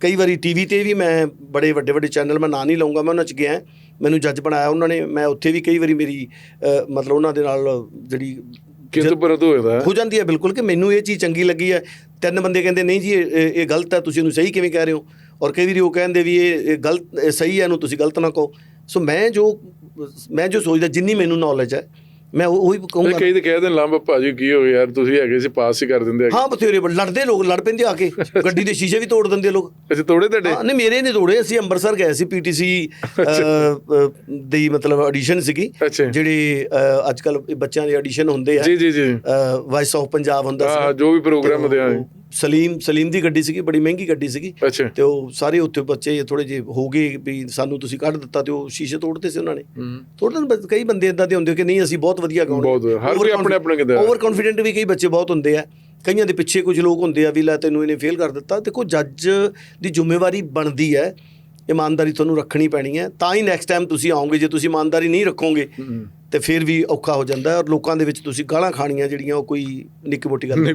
ਕਈ ਵਾਰੀ ਟੀਵੀ ਤੇ ਵੀ ਮੈਂ ਬੜੇ ਵੱਡੇ ਵੱਡੇ ਚੈਨਲ ਮੈਂ ਨਾਂ ਨਹੀਂ ਲਵਾਂਗਾ ਮੈਂ ਉਹਨਾਂ 'ਚ ਗਿਆ ਮੈਨੂੰ ਜੱਜ ਬਣਾਇਆ ਉਹਨਾਂ ਨੇ ਮੈਂ ਉੱਥੇ ਵੀ ਕਈ ਵਾਰੀ ਮੇਰੀ ਮਤਲਬ ਉਹਨਾਂ ਦੇ ਨਾਲ ਜਿਹੜੀ ਕਿੰਤੂ ਪਰੰਤੂ ਹੋਇਆ? ਹੋ ਜਾਂਦੀ ਹੈ ਬਿਲਕੁਲ ਕਿ ਮੈਨੂੰ ਇਹ ਚੀਜ਼ ਚੰਗੀ ਲੱਗੀ ਹੈ। ਤਿੰਨ ਬੰਦੇ ਕਹਿੰਦੇ ਨਹੀਂ ਜੀ ਇਹ ਗਲਤ ਹੈ ਤੁਸੀਂ ਇਹਨੂੰ ਸਹੀ ਕਿਵੇਂ ਕਹਿ ਰਹੇ ਹੋ? ਔਰ ਕਈ ਵਾਰੀ ਉਹ ਕਹਿੰਦੇ ਵੀ ਇਹ ਇਹ ਗਲਤ ਸਹੀ ਹੈ ਇਹਨੂੰ ਤੁਸੀਂ ਗਲਤ ਨਾ ਕਹੋ। ਸੋ ਮੈਂ ਜੋ ਮੈਂ ਜੋ ਸੋਚਦਾ ਜਿੰਨੀ ਮੈਨੂੰ ਨੌਲੇਜ ਹੈ ਮੈਂ ਉਹ- ਉਹੀ ਕਹੂੰਗਾ ਕਈ ਤਾਂ ਕਹਿੰਦੇ ਲੰਬ ਭਾਜੀ ਕੀ ਹੋ ਗਿਆ ਯਾਰ ਤੁਸੀਂ ਹੈਗੇ ਸੀ ਪਾਸ ਹੀ ਕਰ ਦਿੰਦੇ। ਹਾਂ ਬਥੇਰੇ ਲੜਦੇ ਲੋਕ ਲੜ ਪੈਂਦੇ ਆ ਕੇ। ਗੱਡੀ ਦੇ ਸ਼ੀਸ਼ੇ ਵੀ ਤੋੜ ਦਿੰਦੇ ਲੋਕ। ਅੱਛਾ ਤੋੜੇ ਤੁਹਾਡੇ? ਹਾਂ ਨਹੀਂ ਮੇਰੇ ਨਹੀਂ ਤੋੜੇ ਅਸੀਂ ਅੰਮ੍ਰਿਤਸਰ ਗਏ ਸੀ ਪੀਟੀਸੀ ਦੀ ਮਤਲਬ ਆਡੀਸ਼ਨ ਸੀਗੀ। ਜਿਹੜੇ ਅੱਜ ਕੱਲ ਬੱਚਿਆਂ ਦੇ ਆਡੀਸ਼ਨ ਹੁੰਦੇ ਆ। ਜੀ ਜੀ ਜੀ। ਵਾਇਸ ਆਫ ਪੰਜਾਬ ਹੁੰਦਾ ਹਾਂ ਸੀ ਜੋ ਵੀ ਪ੍ਰੋਗਰਾਮ ਹੁੰਦੇ ਆ। ਸਲੀਮ ਸਲੀਮ ਦੀ ਗੱਡੀ ਸੀਗੀ ਬੜੀ ਮਹਿੰਗੀ ਗੱਡੀ ਸੀਗੀ। ਤੇ ਉਹ ਸਾਰੇ ਉੱਥੇ ਬੱਚੇ ਥੋੜੇ ਜਿਹੇ ਹੋ ਗਏ ਵੀ ਸਾਨੂੰ ਤੁਸੀਂ ਕੱਢ ਦਿੱਤਾ ਤੇ ਉਹ ਸ਼ੀਸ਼ੇ ਤੋੜਦੇ ਸੀ ਉਹਨਾਂ ਨੇ। ਤੋੜਨ ਕਈ ਬੰਦੇ ਇਦਾਂ ਦੇ ਹੁੰਦੇ ਕਿ ਨਹੀਂ ਅਸੀਂ ਬਹੁਤ ਵਧੀਆ ਗਾਉਂਦੇ। ਹਰ ਕੋਈ ਆਪਣੇ ਆਪਣੇ ਆ। ਓਵਰ ਕੌਨਫੀਡੈਂਟ ਵੀ ਕਈ ਬੱਚੇ ਬਹੁਤ ਹੁੰਦੇ ਆ। ਕਈਆਂ ਦੇ ਪਿੱਛੇ ਕੁਝ ਲੋਕ ਹੁੰਦੇ ਆ ਵੀ ਲੈ ਤੈਨੂੰ ਇਹਨੇ ਫੇਲ ਕਰ ਦਿੱਤਾ। ਦੇਖੋ ਜੱਜ ਦੀ ਜ਼ਿੰਮੇਵਾਰੀ ਬਣਦੀ ਹੈ। ਇਮਾਨਦਾਰੀ ਤੁਹਾਨੂੰ ਰੱਖਣੀ ਪੈਣੀ ਹੈ। ਤਾਂ ਹੀ ਨੈਕਸਟ ਟਾਈਮ ਤੁਸੀਂ ਆਓਗੇ ਜੇ ਤੁਸੀਂ ਇਮਾਨਦਾਰੀ ਨਹੀਂ ਰੱਖੋਗੇ। ਤੇ ਫਿਰ ਵੀ ਔਖਾ ਹੋ ਜਾਂਦਾ ਹੈ। ਔਰ ਲੋਕਾਂ ਦੇ ਵਿੱਚ ਤੁਸੀਂ ਗਾਲਾਂ ਖਾਣੀਆਂ ਜਿਹੜੀਆਂ ਉਹ ਕੋਈ ਨਿੱਕੀ ਮੋਟੀ ਗੱਲ ਨਹੀਂ